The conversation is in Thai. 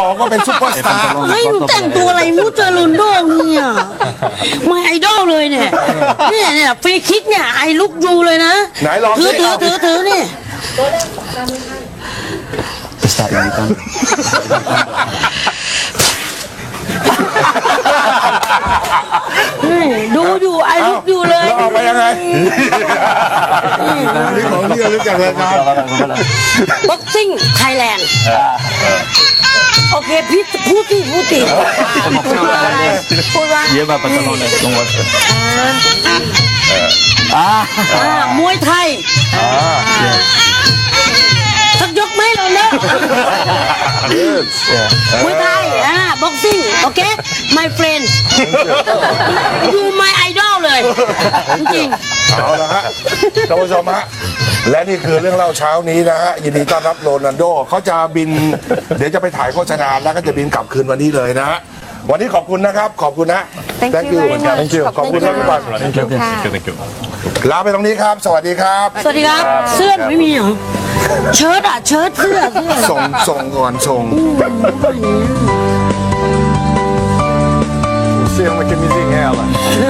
บอกว่าเป็นซุปเปอร์สตาร์เฮ้ยหนูแต่งตัวอะไรมูเจอรุนโดเนี่ยไม่ไอดอลเลยเนี่ยเนี่ยเนี่ยฟรีคิกเนี่ยไอลุกยูเลยนะไหนลองถือสิถือเอาถือถือนี่ Pesta ini kan เฮ้ยดูอยู่ไอลุกยูเลยแล้วเอาไปยังไงนี่ของที่ระลึกจากรายการบ็อกซิ่งไทยแลนด์ โอเคพี่พูดที่พูดที่พูดว่า Dia bapak tolong tolong was. Ah, อ่ามวยไทยสักยกไหมเราเนอะมวยไทยอ่าบ็อกซิ่ง โอเค my friend you my idol เลย จริงเอาละฮะท่านผู้ชมฮะ และนี่คือเรื่องเล่าเช้านี้นะฮะยินดีต้อนรับโรนัลโดเขาจะบิน เดี๋ยวจะไปถ่ายโฆษณาแล้วก็จะบินกลับคืนวันนี้เลยนะฮะวันนี้ขอบคุณนะครับ ขอบคุณนะ Thank you very much Thank you ขอบคุณครับพี่บอล thank you. Thank you. ลาไปตรงนี้ครับ สวัสดีครับๆสวัสดีครับ เสื้อหนูไม่มีเหรอ เชิ้ตอะ เชิ้ตเสื้อเสื้อ ส่งส่งก่อนส่ง Você ama camisinha ela. Linda. อะ